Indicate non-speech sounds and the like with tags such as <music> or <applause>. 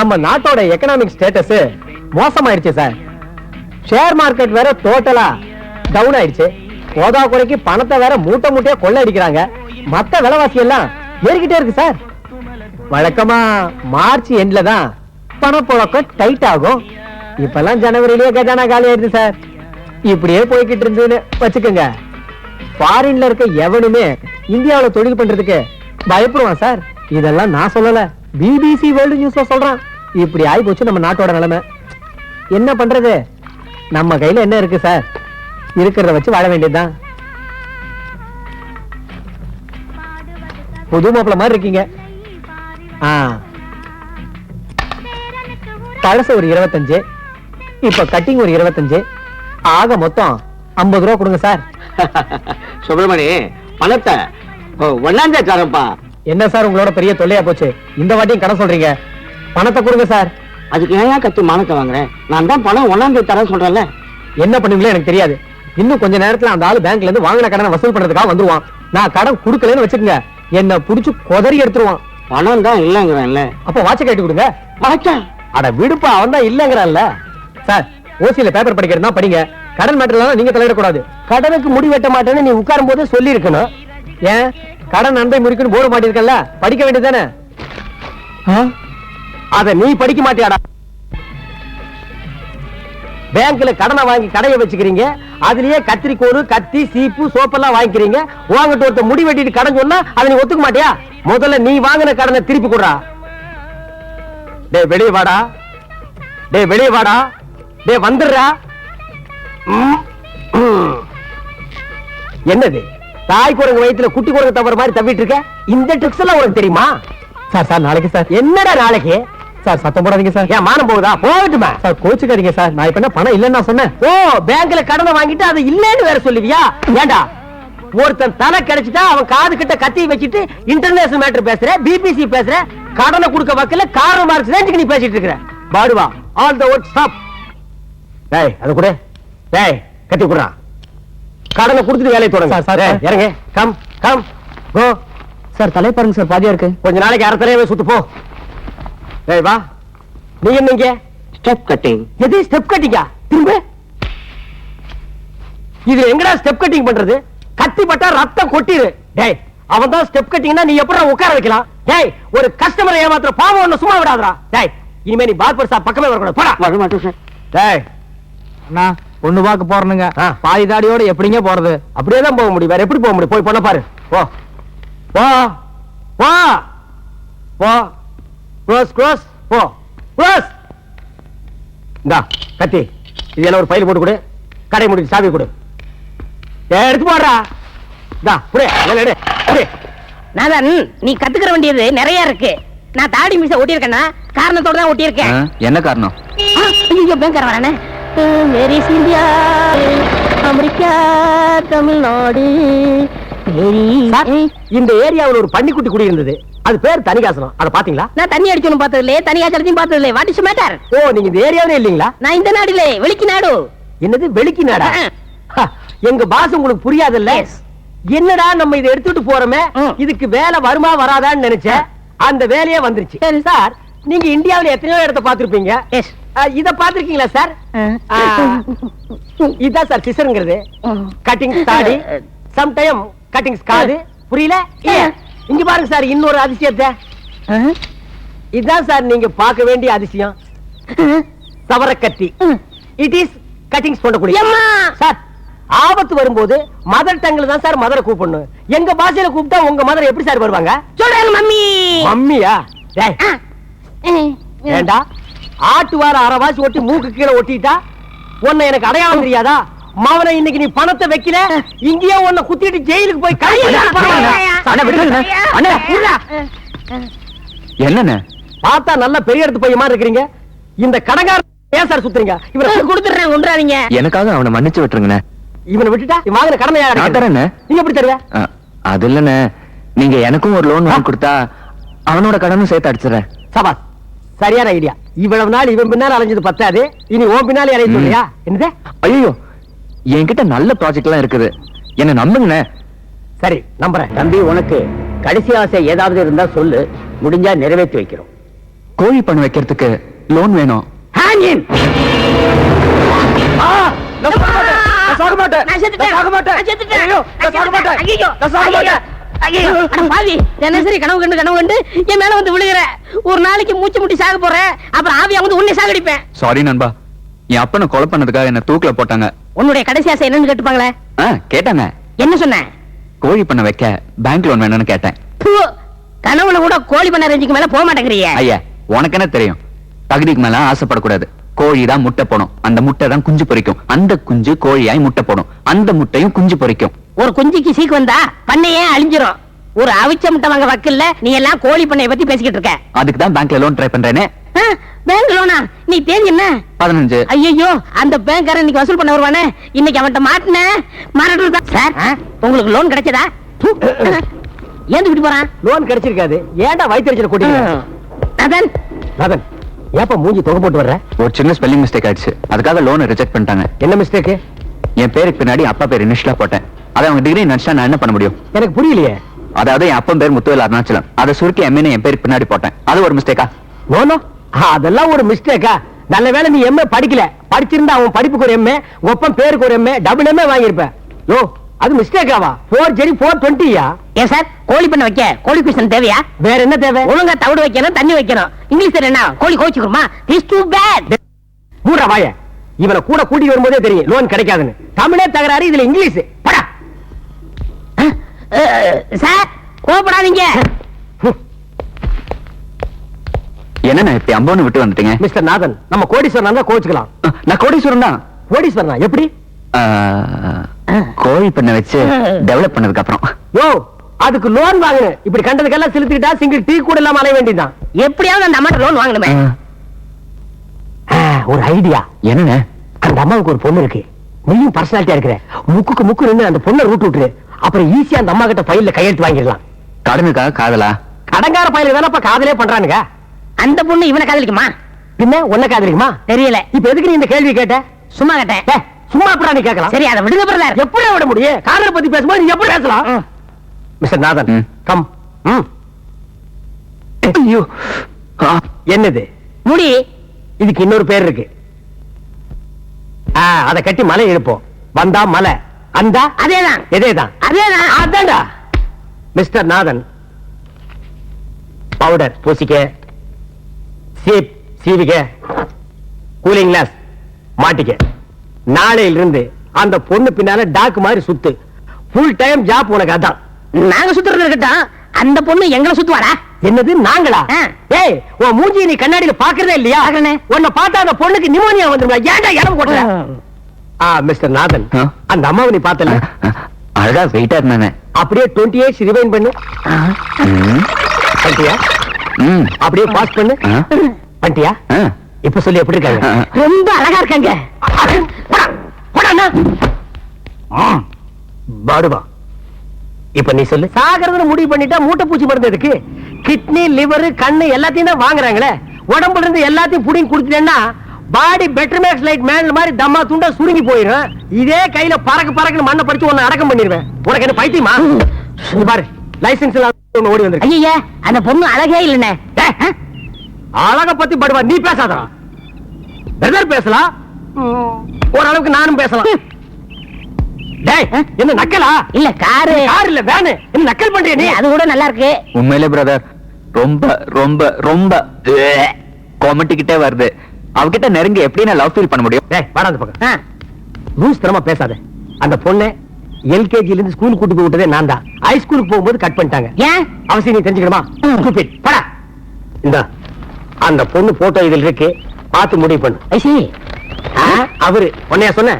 நம்ம நாட்டோட economic status மோசமாயிடுச்சு சார் ஷேர் மார்க்கெட் வேற டோட்டலா டவுன் ஆயிடுச்சு. போதா குறைக்கு பணத்தை வேற மூட்டை மூட்டையா கொள்ள அடிக்கிறாங்க மத்த விலைவாசி எல்லாம் ஏறிக்கிட்டே இருக்கு சார் வழக்கமா மார்ச் எண்ட்ல தான் பணப்புழக்கம் டைட் ஆகும். இப்பெல்லாம் ஜனவரியிலேயே கஜானா காலி ஆயிடுது சார் இப்படியே போய்கிட்டு இருந்துன்னு வச்சுக்கோங்க. ஃபாரின்ல இருக்க எவனுமே இந்தியாவில் தொழில் பண்றதுக்கு பயப்படுவான் சார் இதெல்லாம் நான் சொல்லலை. பிபிசி வேர்ல்டு நியூஸ்ல சொல்றான். இப்படி ஆகி போச்சு நம்ம நாட்டோட நிலைமை. என்ன பண்றது? நம்ம கையில என்ன இருக்கு சார் இருக்கிறத வச்சு வாழ வேண்டியதுதான். புது மாப்பிள்ள மாதிரி இருக்கீங்க. ஆ. பழசு ஒரு இருபத்தஞ்சு இப்ப கட்டிங் ஒரு இருபத்தஞ்சு. ஆக மொத்தம் ஐம்பது ரூபா கொடுங்க சார் <laughs> சுப்பிரமணி பணத்தை ஒன்னாந்தே தரப்பா என்ன சார் உங்களோட பெரிய தொல்லையா போச்சு? இந்த வாட்டியும் கடன் சொல்றீங்க. பணத்தை கொடுங்க சார். அதுக்கு ஏன் கத்தி மானத்தை வாங்குறேன் நான் தான் பணம் ஒன்னாந்தே தரேன் சொல்றேன்ல. என்ன பண்ணுவீங்களோ எனக்கு தெரியாது. இன்னும் கொஞ்ச நேரத்துல அந்த ஆளு பேங்க்ல இருந்து வாங்கின கடனை வசூல் பண்றதுக்காக வந்துருவான். நான் கடன் கொடுக்கலன்னு வச்சுக்கோங்க. என்ன புடிச்சு கொதறி எடுத்துருவான். பணம் தான் இல்லைங்கிறேன்ல. அப்ப வாட்ச கட்டி கொடுங்க. ஆச்சா அட விடுப்பா அவன் தான் இல்லங்கறான்ல. சார் ஓசியில பேப்பர் படிக்கிறதா படிங்க. கடன் மேட்டர்லாம் நீங்க தலையிடக்கூடாது. கடனுக்கு முடி வெட்ட மாட்டேன்னு நீ உட்காரும் போதே சொல்லி இருக்கணும் ஏன்? கடன் நன்மை முறிக்குன்னு போர்டு மாட்டிருக்கல படிக்க வேண்டியதுதானே? அத நீ படிக்க மாட்டியாடா. பேங்க்ல கடனை வாங்கி கடையை வச்சுக்கிறீங்க. அதுலயே கத்திரிக்கோடு கத்தி சீப்பு சோப்பெல்லாம் வாங்கிக்கிறீங்க. வாங்கிட்டு ஒருத்த முடி வெட்டிட்டு கடன் சொன்னா அதை நீ ஒத்துக்க மாட்டியா? முதல்ல நீ வாங்கின கடனை திருப்பி கொடுறா டேய் வெளியே வாடா. டேய் வெளியே வாடா. டேய் வந்துடுறா. <clears throat> என்னது? தாய் குரங்கு வயித்துல குட்டி குரங்கு தவற மாதிரி தவிட்டு இருக்க? இந்த ட்ரிக்ஸ் எல்லாம் உனக்கு தெரியுமா? சார் சார் நாளைக்கு சார். என்னடா நாளைக்கு? சார் சத்தம் போடாதீங்க சார். ஏன் மானம் போகுதா? போகட்டுமா. சார் கோச்சுக்காதீங்க சார். நான் இப்ப என்ன பணம் இல்லைன்னு நான் சொன்னேன். ஓ பேங்க்ல கடனை வாங்கிட்டு அது இல்லைன்னு வேற சொல்லுவியா? ஏண்டா? ஒருத்தன் தலை கிடைச்சிட்டா அவன் காது கிட்ட கத்தி வச்சுட்டு இன்டர்நேஷனல் மேட்டர் பேசுற பிபிசி பேசுற கடனை கொடுக்க வக்கல காரணம் மார்க்ஸ் ரேஞ்சுக்கு நீ பேசிட்டு இருக்கிற. பாடுவா. ஆல் த ஒர்க் ஸ்டாப் டேய் அது கூட. டேய் கத்தி குடுறா கடனை கொடுத்துட்டு வேலையை தொடங்க. சார் சார் இறங்க. கம் கம் கோ சார் தலை பாருங்க சார் பாதியா இருக்கு. கொஞ்ச நாளைக்கு அரை தலையவே சுத்து போ. டேய் வா. நீ என்னங்க ஸ்டெப் கட்டிங் எது ஸ்டெப் கட்டிங்கா திரும்ப. இது எங்கடா ஸ்டெப் கட்டிங் பண்றது? கத்தி பட்டா ரத்தம் கொட்டிரு. டேய் அவன் தான் ஸ்டெப் கட்டிங்னா நீ எப்படி உட்கார வைக்கலாம்? டேய் ஒரு கஸ்டமரை ஏமாத்துற பாவம் ஒண்ணு சும்மா விடாதடா. டேய் இனிமே நீ பார்பர் ஷாப் பக்கமே வரக்கூடாது. போடா. வர மாட்டேன் சார். டேய். அண்ணா. பொண்ணு பார்க்க போறனுங்க பாதி தாடியோட எப்படிங்க போறது? அப்படியே தான் போக முடியும். வேற எப்படி போக முடியும்? போய் பொண்ண பாரு. போ. போ. போ. போ. Close close. போ. க்ளோஸ். இந்தா கத்தி. இது எல்லாம் ஒரு ஃபைல் போட்டு கொடு. கடை முடிச்சு சாவி கொடு. எடுத்து போடுறா. இந்தா புடி. நாதன் நீ கத்துக்கிற வேண்டியது நிறைய இருக்கு. நான் தாடி மீச ஒட்டியிருக்கேன்னா காரணத்தோட தான் ஒட்டியிருக்கேன் என்ன காரணம்? ஆ, ஐயோ பேங்கர் வரானே. வெரி இந்தியா அமெரிக்கா தமிழ்நாடு இந்த ஏரியாவுல ஒரு பன்னிக்குட்டி குடி இருந்தது. அது பேர் தனிகாசனம். அதை பாத்தீங்களா நான் தண்ணி அடிக்கணும் பார்த்தது இல்லையே தனியா சடத்தையும் பார்த்தது இல்லையே வாட் இஸ் மேட்டர் ஓ நீங்க இந்த ஏரியாவே இல்லீங்களா? நான் இந்த நாடு. இல்லையே வெளிக்கு நாடு? என்னது வெளிக்கு நாடா எங்க பாஸ் உங்களுக்கு புரியாதுல்ல? Yes. என்னடா நம்ம இதை எடுத்துட்டு போறோமே. இதுக்கு வேலை வருமா வராதான்னு நினைச்சேன். அந்த வேலையே வந்துருச்சு. சரி. சார் நீங்க இந்தியாவுல எத்தனையோ இடத்த பாத்திருப்பீங்க இத பாத்திருக்கீங்களா சார்? இதான் சார் சிசருங்கிறது. கட்டிங் தாடி சம்டைம் கட்டிங்ஸ் காது புரியல? இங்க பாருங்க சார் இன்னொரு அதிசயத்தை. இதான் சார் நீங்க பார்க்க வேண்டிய அதிசயம். சவரக்கத்தி இட் இஸ் கட்டிங்ஸ் பண்ணக்கூடிய! சார் ஆபத்து வரும்போது மதர் டங்ல தான் சார் மதரை கூப்பிடணும். எங்க பாஷையில கூப்பிட்டா உங்க மதர் எப்படி சார் வருவாங்க? சொல்றாங்க மம்மி. மம்மியா. ஏண்டா? ஆட்டு வார அரைவாசி ஒட்டி மூக்கு கீழே ஒட்டிட்டா? உன்னை எனக்கு அடையாளம் தெரியாதா? மவனை இன்னைக்கு நீ பணத்தை வைக்கல? இங்கேயே உன்னை குத்திட்டு ஜெயிலுக்கு போய். என்னண்ணே? பார்த்தா நல்ல பெரிய இடத்து பையன் மாதிரி இருக்கிறீங்க. இந்த கடங்கார ஏன் சார் சுத்துறீங்க? இவனை கொடுத்துறேன் கொண்டுறாதீங்க எனக்காக அவனை மன்னிச்சு விட்டுருங்கண்ணே. இவனை விட்டுட்டா? வாங்கின கடமை யார்? தரேண்ணே. நீங்க எப்படி தருவ? அ, அது இல்லண்ணே. நீங்க எனக்கும் ஒரு லோன் வாங்கி கொடுத்தா அவனோட கடனும் சேர்த்து அடிச்சிடறேன். சபாஸ் சரியான ஐடியா இவ்வளவு நாள் இவன் பின்னால அலைஞ்சது பத்தாது. இனி உன் பின்னால இறைய சொல்றியா? என்னது? ஐயோ என்கிட்ட நல்ல ப்ராஜெக்ட் எல்லாம் இருக்குது. என்ன நம்புங்கண்ணே. சரி நம்புறேன். தம்பி உனக்கு கடைசி ஆசை ஏதாவது இருந்தா சொல்லு. முடிஞ்சா நிறைவேற்றி வைக்கிறோம். கோழி பண்ண வைக்கிறதுக்கு லோன் வேணும். ஐயோ, நான் சாக மாட்டேன். ஐயோ, நான் சாக மாட்டேன். ஐயோ, பாவி, தினசரி கனவு கண்டு கனவு கண்டு என் மேல வந்து விழுகிற. ஒரு நாளைக்கு மூச்சு முட்டி சாக போறேன் அப்புறம் ஆவியா வந்து உன்னை சாகடிப்பேன். சாரி நண்பா. என் அப்பனை கொலை பண்ணதுக்காக என்ன தூக்குல போட்டாங்க. உன்னுடைய கடைசி ஆசை என்னன்னு கேட்டுப்பாங்களே? கேட்டாங்க. என்ன சொன்ன? கோழி பண்ண வைக்க பேங்க் லோன் வேணும்னு கேட்டேன். கனவுல கூட கோழி பண்ண ரேஞ்சுக்கு மேல போக மாட்டேங்கிறியே. ஐயா உனக்கு என்ன தெரியும்? தகுதிக்கு மேல ஆசைப்படக்கூடாது. கோழி தான் முட்டை போடும். அந்த முட்டை தான் குஞ்சு பொரிக்கும். அந்த குஞ்சு கோழியாய் முட்டை போடும். அந்த முட்டையும் குஞ்சு பொரிக்கும். ஒரு குஞ்சுக்கு சீக்கு வந்தா பண்ணையே அழிஞ்சிரும். ஒரு அவிச்ச முட்டை வாங்க வக்கில்ல நீ எல்லாம் கோழி பண்ணைய பத்தி பேசிக்கிட்டு இருக்க. அதுக்கு தான் பேங்க்ல லோன் ட்ரை பண்றேனே. பேங்க் லோனா நீ தேதி என்ன? பதினஞ்சு. ஐயோ அந்த பேங்க்காரன் இன்னைக்கு வசூல் பண்ண வருவானே? இன்னைக்கு அவன்கிட்ட மாட்டின. மாறட்டு சார். உங்களுக்கு லோன் கிடைச்சதா. ஏன் தூக்கிட்டு போறான்? லோன் கிடைச்சிருக்காது. ஏன்டா வயிற்றுச்சல கூட்டிங்க அதான் நதன் ஏப்பா மூஞ்சி தொகை போட்டு வர்ற? ஒரு சின்ன ஸ்பெல்லிங் மிஸ்டேக் ஆயிடுச்சு. அதுக்காக லோனை ரிஜெக்ட் பண்ணிட்டாங்க. என்ன மிஸ்டேக் என் பேருக்கு பின்னாடி அப்பா பேர் இனிஷியலா போட்டேன். அதை அவங்க டிகிரி நினைச்சா நான் என்ன பண்ண முடியும்? எனக்கு புரியலையே. அதாவது என் அப்பன் பேர் முத்துவேல் அருணாச்சலம். அதை சுருக்கி எம்ஏன்னு என் பேருக்கு பின்னாடி போட்டேன். அது ஒரு மிஸ்டேக்கா நோனோ அதெல்லாம் ஒரு மிஸ்டேக்கா நல்ல வேளை நீ எம்ஏ படிக்கல. படிச்சிருந்தா அவன் படிப்புக்கு ஒரு எம்ஏ ஒப்பம் பேருக்கு ஒரு எம்ஏ டபுள் எம்ஏ வாங்கியிருப்ப யோ அது மிஸ்டேக்காவா ஃபோர் ஜெரி ஃபோர் டுவெண்ட்டியா ஏன் சார் கோழி பண்ண வைக்க கோழி குஷன் தேவையா? வேற என்ன தேவை? ஒழுங்கா தவிடு வைக்கணும் தண்ணி வைக்கணும். இங்கிலீஷ் என்ன? கோழி கோச்சுக்குமா இஸ் டூ பேட் மூடுற வாய. இவனை கூட கூட்டிட்டு வரும்போதே தெரியும் லோன் கிடைக்காதுன்னு. தமிழே தகராறு இதுல இங்கிலீஷ். படா. சார் கோபப்படாதீங்க என்ன இப்படி அம்போன்னு விட்டு வந்துட்டீங்க? மிஸ்டர் நாதன் நம்ம கோடீஸ்வரன் தான் கோச்சுக்கலாம் நான் கோடீஸ்வரன் தான் கோடீஸ்வரனா எப்படி? கோழி பண்ண வச்சு டெவலப் பண்ணதுக்கு அப்புறம் யோ அதுக்கு லோன் வாங்கணும் இப்படி கண்டதுக்கெல்லாம் செலுத்திக்கிட்டா சிங்கிள் டீ கூட இல்லாம அலைய வேண்டியதுதான். எப்படியாவது அந்த அம்மாட்ட லோன் வாங்கணுமே. ஒரு ஐடியா என்னண்ணே? அந்த அம்மாவுக்கு ஒரு பொண்ணு இருக்கு. நீயும் பர்சனாலிட்டியா இருக்கிற. முக்குக்கு முக்கு நின்று அந்த பொண்ணை ரூட் விட்டுரு. அப்புறம் ஈஸியா அந்த அம்மா கிட்ட ஃபைல்ல கையெழுத்து வாங்கிடலாம். கடனுக்காக காதலா? கடங்கார பையலுக்கு தானே காதலே பண்றானுங்க? அந்த பொண்ணு இவனை காதலிக்குமா? பின்ன உன்ன காதலிக்குமா? தெரியல. இப்ப எதுக்கு நீ இந்த கேள்வி கேட்ட? சும்மா கேட்டேன். சும்மா எப்படா நீ கேட்கலாம்? சரி அதை விடுங்க பிரதர். எப்படி விட முடியும்? காதலை பத்தி பேசும்போது நீ எப்படி பேசலாம். மிஸ்டர் நாதன். கம். ஐயோ. ஆ, என்னது? முடி. இதுக்கு இன்னொரு பேர் இருக்கு. ஆ, அத கட்டி மலை எழுப்போம் வந்தா மலை. அந்த? அதேதான். எதேதான்? அதேதான். அதான்டா. மிஸ்டர் நாதன். பவுடர் பூசிக்க சீப் சீவிக்க கூலிங் கிளாஸ் மாட்டிக்க. நாளையில இருந்து அந்த பொண்ணு பின்னால டாக்கு மாதிரி சுத்து. ஃபுல் டைம் ஜாப் உனக்கு அதான். நாங்க சுத்துறது இருக்கட்டும். அந்த பொண்ணு எங்களை சுத்துவாடா? என்னது நாங்களா. ஏய் உன் மூஞ்சி நீ கண்ணாடியில பாக்குறதே இல்லையா. உன்னை பார்த்தா அந்த பொண்ணுக்கு நிமோனியா வந்துருமா ஏன்டா இடம் போட்ட ஆ. மிஸ்டர் நாதன்? அந்த அம்மாவை நீ பார்த்தல? அழகா வெயிட்டா இருந்தானே. அப்படியே டுவெண்ட்டி எயிட் ரிவைன் பண்ணு. பண்ணிட்டியா அப்படியே பாஸ் பண்ணு. பண்ணிட்டியா இப்ப சொல்லி எப்படி இருக்காங்க? ரொம்ப அழகா இருக்காங்க. பாடுவா. இப்ப நீ சொல்லு. சாகிறதுன்னு முடிவு பண்ணிட்டா மூட்டை பூச்சி மருந்து எதுக்கு? கிட்னி லிவர் கண்ணு எல்லாத்தையும் தான் வாங்குறாங்களே. உடம்புல இருந்து எல்லாத்தையும் புடிங்கி குடுத்துட்டேன்னா பாடி பெட்டர் மேக்ஸ் லைட் மேல் மாதிரி தம்மா துண்டா சுருங்கி போயிடும் இதே கையில பறக்க பறக்குன்னு மண்ணை படிச்சு உன்னை அடக்கம் பண்ணிடுவேன். உனக்கு என்ன பைத்தியமா? இங்க பாரு லைசன்ஸ் இல்லாம ஓடி வந்திருக்கு. ஐயா அந்த பொண்ணு அழகே இல்லனே டேய், அழக பத்தி படுவா நீ பேசாதடா. பிரதர் பேசலாம். ஓரளவுக்கு நானும் பேசலாம். டேய் என்ன நக்கலா? இல்ல காரு. கார் இல்ல வேனு. என்ன நக்கல் பண்றிய நீ? அது கூட நல்லா இருக்கு. உண்மையிலே பிரதர் ரொம்ப ரொம்ப ரொம்ப கொமட்டிக்கிட்டே வருது. அவகிட்ட நெருங்கி எப்படி நான் லவ் ஃபீல் பண்ண முடியும்? டேய் வாடா அந்த பக்கம். லூஸ் தரமா பேசாத. அந்த பொண்ணை எல்கேஜில இருந்து ஸ்கூல் கூட்டு போய் விட்டதே நான் தான். ஹை ஸ்கூலுக்கு போகும்போது கட் பண்ணிட்டாங்க. ஏன்? அவசியம் நீ தெரிஞ்சுக்கணுமா. Stupid. போடா இந்த அந்த பொண்ணு போட்டோ இதில் இருக்கு. பார்த்து முடிவு பண்ணு. ஐசி. அவரு உன்னையா சொன்ன